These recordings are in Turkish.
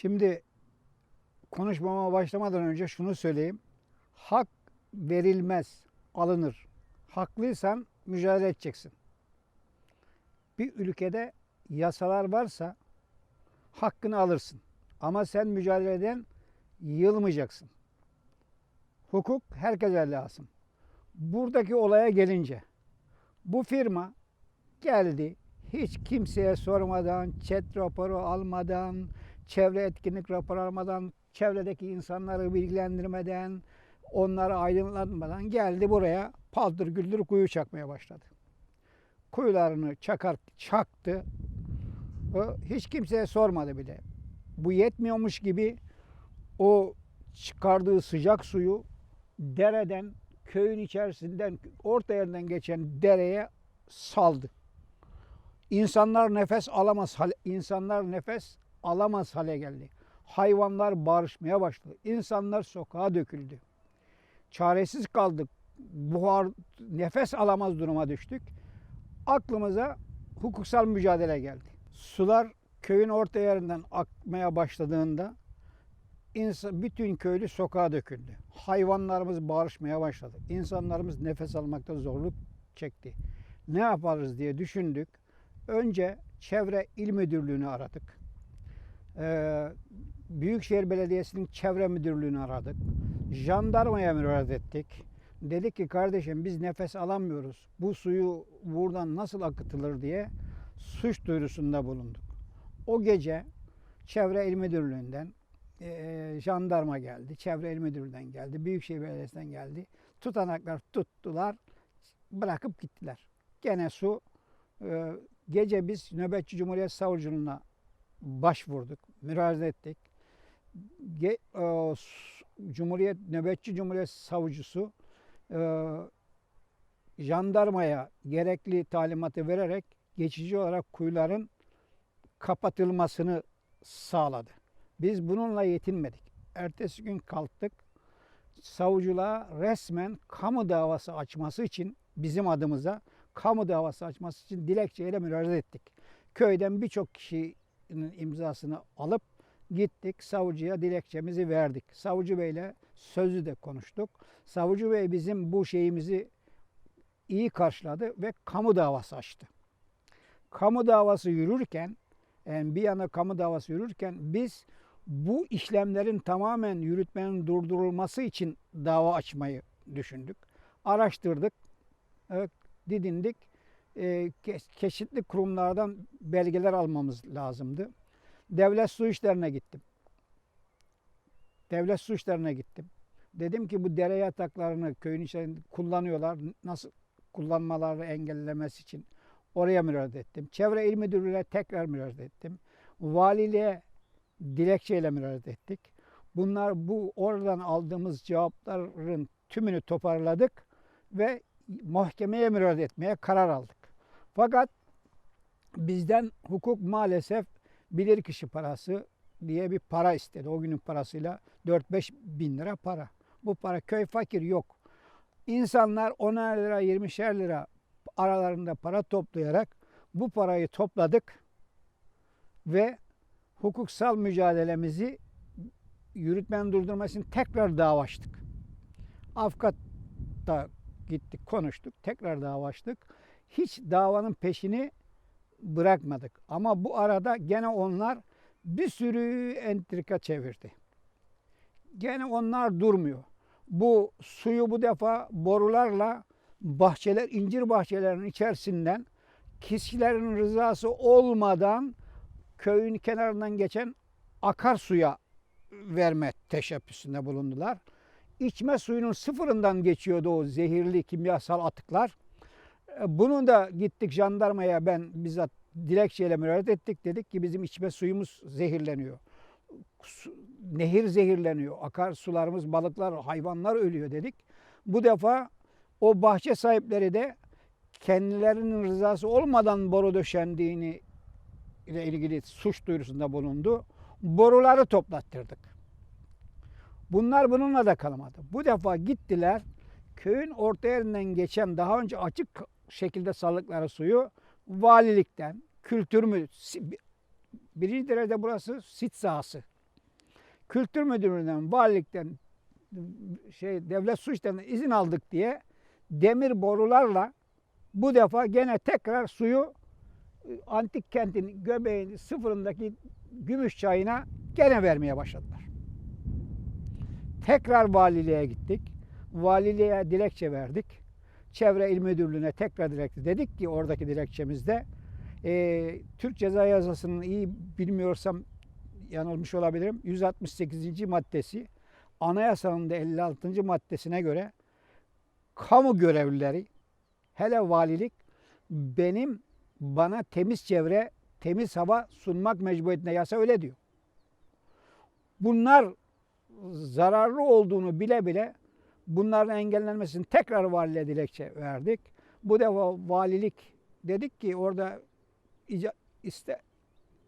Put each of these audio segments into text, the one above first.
Şimdi konuşmama başlamadan önce şunu söyleyeyim. Hak verilmez, alınır. Haklıysan mücadele edeceksin. Bir ülkede yasalar varsa hakkını alırsın. Ama sen mücadeleden yılmayacaksın. Hukuk herkese lazım. Buradaki olaya gelince bu firma geldi hiç kimseye sormadan, chat raporu almadan, çevre etkinlik raporu almadan, çevredeki insanları bilgilendirmeden, onları aydınlatmadan geldi buraya paldır güldür kuyu çakmaya başladı. Kuyularını çakar, çaktı. Hiç kimseye sormadı bile. Bu yetmiyormuş gibi o çıkardığı sıcak suyu dereden, köyün içerisinden, orta yerden geçen dereye saldı. İnsanlar nefes alamaz insanlar nefes alamaz hale geldi. Hayvanlar bağırışmaya başladı. İnsanlar sokağa döküldü. Çaresiz kaldık. Buhar nefes alamaz duruma düştük. Aklımıza hukuksal mücadele geldi. Sular köyün orta yerinden akmaya başladığında insan, bütün köylü sokağa döküldü. Hayvanlarımız bağırışmaya başladı. İnsanlarımız nefes almakta zorluk çekti. Ne yaparız diye düşündük. Önce Çevre İl Müdürlüğü'nü aradık. Ee, Büyükşehir Belediyesi'nin Çevre Müdürlüğü'nü aradık. Jandarmaya müracaat ettik. Dedik ki kardeşim biz nefes alamıyoruz. Bu suyu buradan nasıl akıtılır diye suç duyurusunda bulunduk. O gece Çevre İl Müdürlüğü'nden e, jandarma geldi. Çevre İl Müdürlüğü'nden geldi. Büyükşehir Belediyesi'nden geldi. Tutanaklar tuttular. Bırakıp gittiler. Gene su e, gece biz Nöbetçi Cumhuriyet Savcılığına başvurduk. Müracaat ettik. E, Cumhuriyet Nöbetçi Cumhuriyet Savcısı e, jandarmaya gerekli talimatı vererek geçici olarak kuyuların kapatılmasını sağladı. Biz bununla yetinmedik. Ertesi gün kalktık. Savcılığa resmen kamu davası açması için bizim adımıza kamu davası açması için dilekçeyle müracaat ettik. Köyden birçok kişinin imzasını alıp gittik savcıya dilekçemizi verdik. Savcı Bey'le sözlü de konuştuk. Savcı Bey bizim bu şeyimizi iyi karşıladı ve kamu davası açtı. Kamu davası yürürken yani bir yana kamu davası yürürken biz bu işlemlerin tamamen yürütmenin durdurulması için dava açmayı düşündük. Araştırdık, evet, didindik. E, çeşitli kurumlardan belgeler almamız lazımdı. Devlet su işlerine gittim. Devlet su işlerine gittim. Dedim ki bu dere yataklarını köyün içerisinde kullanıyorlar. Nasıl kullanmalarını engellemesi için oraya müracaat ettim. Çevre İl Müdürlüğü'ne tekrar müracaat ettim. Valiliğe dilekçeyle müracaat ettik. Bunlar bu oradan aldığımız cevapların tümünü toparladık ve mahkemeye müracaat etmeye karar aldık. Fakat bizden hukuk maalesef bilirkişi parası diye bir para istedi. O günün parasıyla 4-5 bin lira para. Bu para köy fakir yok. İnsanlar 10'ar lira 20'şer lira aralarında para toplayarak bu parayı topladık ve hukuksal mücadelemizi yürütmenin durdurması için tekrar dava açtık. Avukat da gittik konuştuk tekrar dava açtık. Hiç davanın peşini bırakmadık. Ama bu arada gene onlar bir sürü entrika çevirdi. Gene onlar durmuyor. Bu suyu bu defa borularla bahçeler, incir bahçelerinin içerisinden kişilerin rızası olmadan köyün kenarından geçen akarsuya verme teşebbüsünde bulundular. İçme suyunun sıfırından geçiyordu o zehirli kimyasal atıklar. Bunun da gittik jandarmaya ben bizzat dilekçeyle müracaat ettik. Dedik ki bizim içme suyumuz zehirleniyor. Nehir zehirleniyor. Akarsularımız, balıklar, hayvanlar ölüyor dedik. Bu defa o bahçe sahipleri de kendilerinin rızası olmadan boru döşendiğini ile ilgili suç duyurusunda bulundu. Boruları toplattırdık. Bunlar bununla da kalmadı. Bu defa gittiler köyün orta yerinden geçen daha önce açık şekilde saldıkları suyu valilikten, kültür mü birinci derecede burası sit sahası. Kültür Müdürlüğü'nden, valilikten, şey devlet su işlerinden izin aldık diye demir borularla bu defa gene tekrar suyu antik kentin göbeğinin sıfırındaki gümüş çayına gene vermeye başladılar. Tekrar valiliğe gittik. Valiliğe dilekçe verdik. Çevre İl Müdürlüğü'ne tekrar dilekçe. Dedik ki oradaki dilekçemizde e, Türk Ceza Yasası'nın iyi bilmiyorsam yanılmış olabilirim. 168. maddesi anayasanın da 56. maddesine göre kamu görevlileri hele valilik benim bana temiz çevre, temiz hava sunmak mecburiyetinde yasa öyle diyor. Bunlar zararlı olduğunu bile bile bunların engellenmesini tekrar valiliğe dilekçe verdik. Bu defa valilik dedik ki orada iste,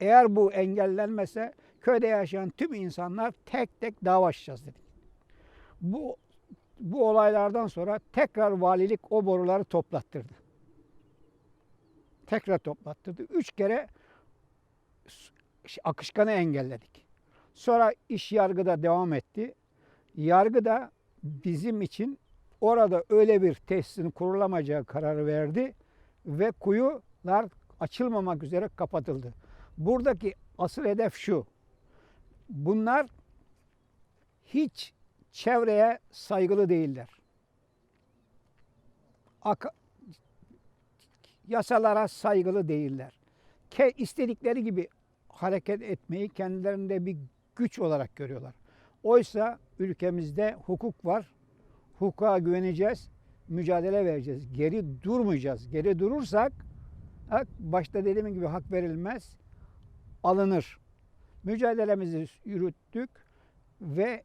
eğer bu engellenmese köyde yaşayan tüm insanlar tek tek dava açacağız dedik. Bu bu olaylardan sonra tekrar valilik o boruları toplattırdı. Tekrar toplattırdı. Üç kere akışkanı engelledik. Sonra iş yargıda devam etti. Yargı da bizim için orada öyle bir tesisin kurulamayacağı kararı verdi ve kuyular açılmamak üzere kapatıldı. Buradaki asıl hedef şu. Bunlar hiç çevreye saygılı değiller. Aka- yasalara saygılı değiller. Ke istedikleri gibi hareket etmeyi kendilerinde bir güç olarak görüyorlar. Oysa ülkemizde hukuk var. Hukuka güveneceğiz, mücadele vereceğiz. Geri durmayacağız. Geri durursak başta dediğim gibi hak verilmez, alınır. Mücadelemizi yürüttük ve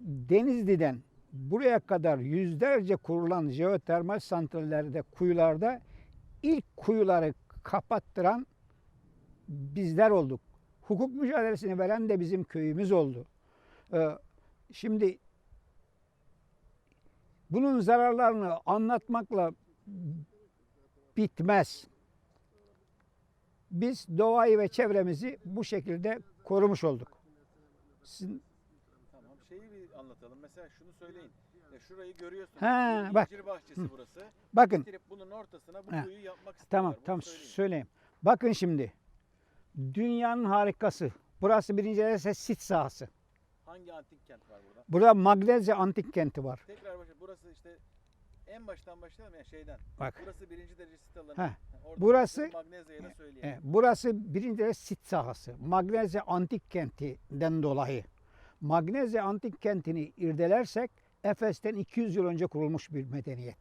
Denizli'den buraya kadar yüzlerce kurulan jeotermal santrallerde, kuyularda ilk kuyuları kapattıran bizler olduk. Hukuk mücadelesini veren de bizim köyümüz oldu. Ee, Şimdi bunun zararlarını anlatmakla bitmez. Biz doğayı ve çevremizi bu şekilde korumuş olduk. Sizin, Tamam şeyi bir anlatalım. Mesela şunu söyleyin. Ya şurayı görüyorsunuz. Ha, Bu bak. İncir bahçesi burası. bakın Getirip bunun ortasına bu Ha. kuyuyu yapmak istiyorlar. Tamam Bunu tamam söyleyin. söyleyeyim. Bakın şimdi. Dünyanın harikası. Burası birinci derece sit sahası. Hangi antik kent var burada? Burada Magnezya antik kenti var. Tekrar başa. Burası işte en baştan başlayalım ya şeyden. Bak. Burası birinci derece sit alanı. Heh. Orada Burası- Magnezya'yı da söyleyelim. E, burası birinci derece sit sahası. Magnezya antik kentinden dolayı. Magnezya antik kentini irdelersek Efes'ten 200 yıl önce kurulmuş bir medeniyet.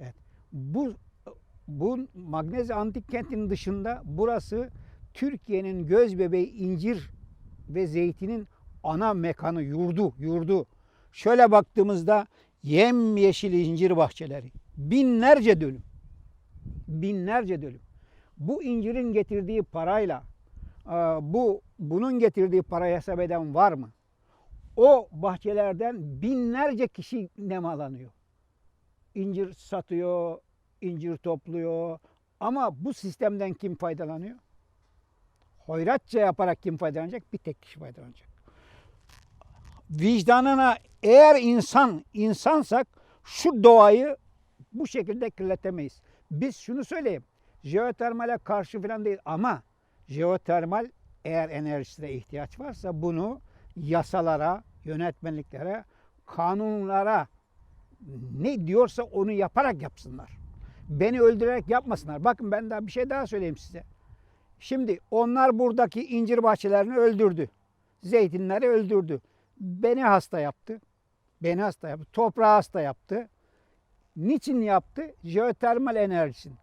Evet. Bu bu Magnezya antik kentinin dışında burası Türkiye'nin göz bebeği incir ve zeytinin ana mekanı, yurdu, yurdu. Şöyle baktığımızda yemyeşil incir bahçeleri. Binlerce dönüm. Binlerce dönüm. Bu incirin getirdiği parayla e, bu bunun getirdiği parayı hesap eden var mı? O bahçelerden binlerce kişi nemalanıyor. İncir satıyor, incir topluyor. Ama bu sistemden kim faydalanıyor? Hoyratça yaparak kim faydalanacak? Bir tek kişi faydalanacak. Vicdanına eğer insan insansak şu doğayı bu şekilde kirletemeyiz. Biz şunu söyleyeyim. Jeotermale karşı falan değil ama jeotermal eğer enerjisine ihtiyaç varsa bunu yasalara, yönetmenliklere, kanunlara ne diyorsa onu yaparak yapsınlar. Beni öldürerek yapmasınlar. Bakın ben daha bir şey daha söyleyeyim size. Şimdi onlar buradaki incir bahçelerini öldürdü. Zeytinleri öldürdü. Beni hasta yaptı. Beni hasta yaptı. Toprağı hasta yaptı. Niçin yaptı? Jeotermal enerjisin.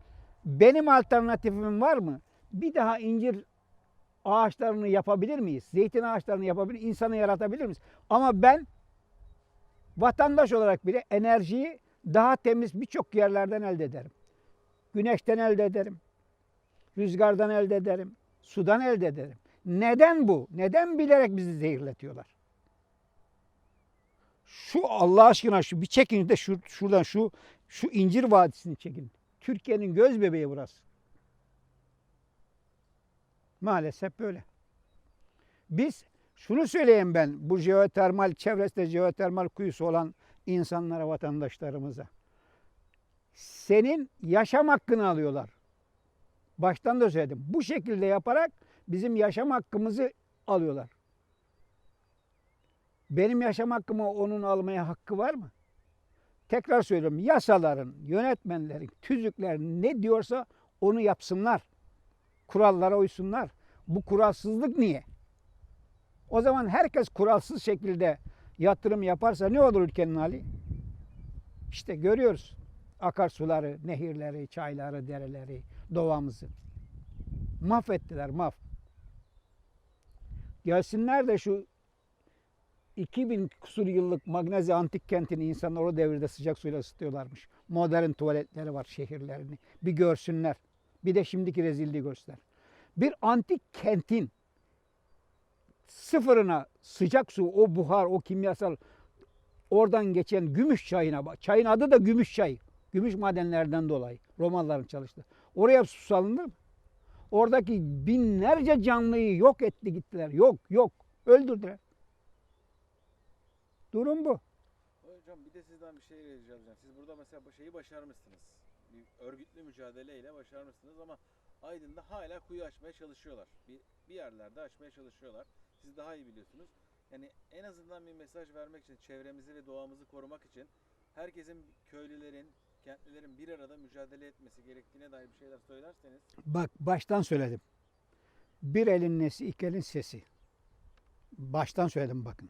Benim alternatifim var mı? Bir daha incir ağaçlarını yapabilir miyiz? Zeytin ağaçlarını yapabilir, insanı yaratabilir miyiz? Ama ben vatandaş olarak bile enerjiyi daha temiz birçok yerlerden elde ederim. Güneşten elde ederim. Rüzgardan elde ederim. Sudan elde ederim. Neden bu? Neden bilerek bizi zehirletiyorlar? Şu Allah aşkına şu bir çekin de şu, şuradan şu şu incir vadisini çekin. Türkiye'nin göz bebeği burası. Maalesef böyle. Biz Şunu söyleyeyim ben bu jeotermal çevresinde jeotermal kuyusu olan insanlara, vatandaşlarımıza. Senin yaşam hakkını alıyorlar. Baştan da söyledim. Bu şekilde yaparak bizim yaşam hakkımızı alıyorlar. Benim yaşam hakkımı onun almaya hakkı var mı? Tekrar söylüyorum. Yasaların, yönetmenlerin, tüzükler ne diyorsa onu yapsınlar. Kurallara uysunlar. Bu kuralsızlık niye? O zaman herkes kuralsız şekilde yatırım yaparsa ne olur ülkenin hali? İşte görüyoruz. Akarsuları, nehirleri, çayları, dereleri, doğamızı. Mahvettiler, maf. Gelsinler de şu 2000 kusur yıllık Magnezya antik kentini insanlar o devirde sıcak suyla ısıtıyorlarmış. Modern tuvaletleri var şehirlerini. Bir görsünler. Bir de şimdiki rezilliği göster. Bir antik kentin sıfırına sıcak su, o buhar, o kimyasal oradan geçen gümüş çayına bak. Çayın adı da gümüş çay. Gümüş madenlerden dolayı. Romalıların çalıştı. Oraya su salınır mı? Oradaki binlerce canlıyı yok etti gittiler. Yok yok. Öldürdüler. Durum bu. Hocam bir de sizden bir şey rica. Siz burada mesela bu şeyi başarmışsınız. Bir örgütlü mücadeleyle başarmışsınız ama Aydın'da hala kuyu açmaya çalışıyorlar. Bir, bir yerlerde açmaya çalışıyorlar. Siz daha iyi biliyorsunuz. Yani en azından bir mesaj vermek için, çevremizi ve doğamızı korumak için herkesin, köylülerin, kentlilerin bir arada mücadele etmesi gerektiğine dair bir şeyler söylerseniz. Bak baştan söyledim. Bir elin nesi, iki elin sesi. Baştan söyledim bakın.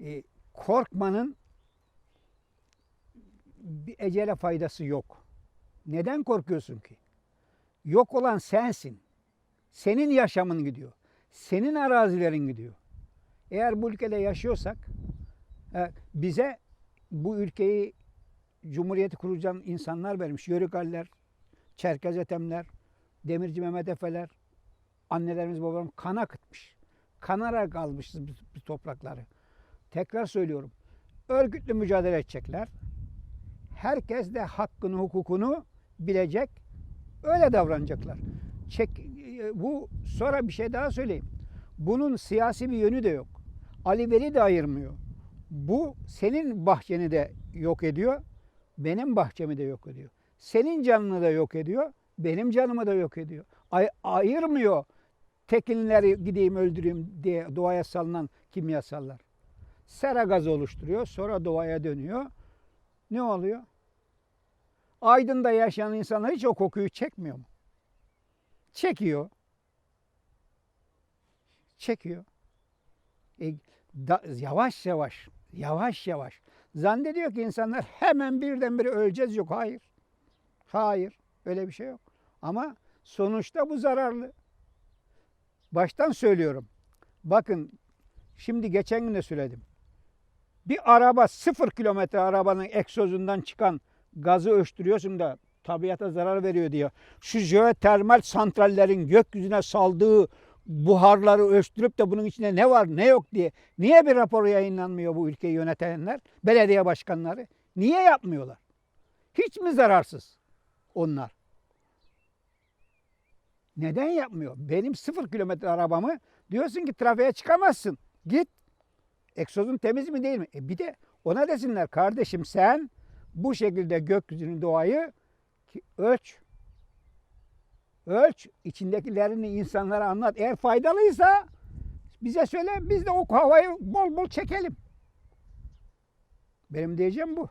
Ee, korkmanın bir ecele faydası yok. Neden korkuyorsun ki? Yok olan sensin. Senin yaşamın gidiyor. Senin arazilerin gidiyor. Eğer bu ülkede yaşıyorsak e, bize bu ülkeyi Cumhuriyeti kuracağım insanlar vermiş. Yörükaller, Çerkez Ethemler, Demirci Mehmet Efe'ler, annelerimiz babalarımız kan akıtmış. Kanarak almışız biz, biz toprakları. Tekrar söylüyorum. Örgütlü mücadele edecekler. Herkes de hakkını, hukukunu bilecek. Öyle davranacaklar. Çek, e, bu sonra bir şey daha söyleyeyim. Bunun siyasi bir yönü de yok. Ali Veli de ayırmıyor. Bu senin bahçeni de yok ediyor. Benim bahçemi de yok ediyor. Senin canını da yok ediyor. Benim canımı da yok ediyor. Ay, ayırmıyor tekinleri gideyim öldüreyim diye doğaya salınan kimyasallar. Sera gazı oluşturuyor. Sonra doğaya dönüyor. Ne oluyor? Aydın'da yaşayan insanlar hiç o kokuyu çekmiyor mu? Çekiyor. Çekiyor. E, da, yavaş yavaş, yavaş yavaş. Zannediyor ki insanlar hemen birdenbire öleceğiz. Yok hayır. Hayır. Öyle bir şey yok. Ama sonuçta bu zararlı. Baştan söylüyorum. Bakın şimdi geçen gün de söyledim. Bir araba sıfır kilometre arabanın egzozundan çıkan gazı ölçtürüyorsun da tabiata zarar veriyor diyor. Şu jeotermal santrallerin gökyüzüne saldığı buharları ölçtürüp de bunun içinde ne var ne yok diye niye bir rapor yayınlanmıyor bu ülkeyi yönetenler, belediye başkanları? Niye yapmıyorlar? Hiç mi zararsız onlar? Neden yapmıyor? Benim sıfır kilometre arabamı diyorsun ki trafiğe çıkamazsın. Git. Egzozun temiz mi değil mi? E bir de ona desinler kardeşim sen bu şekilde gökyüzünün doğayı ölç. Ölç. içindekilerini insanlara anlat. Eğer faydalıysa bize söyle biz de o havayı bol bol çekelim. Benim diyeceğim bu.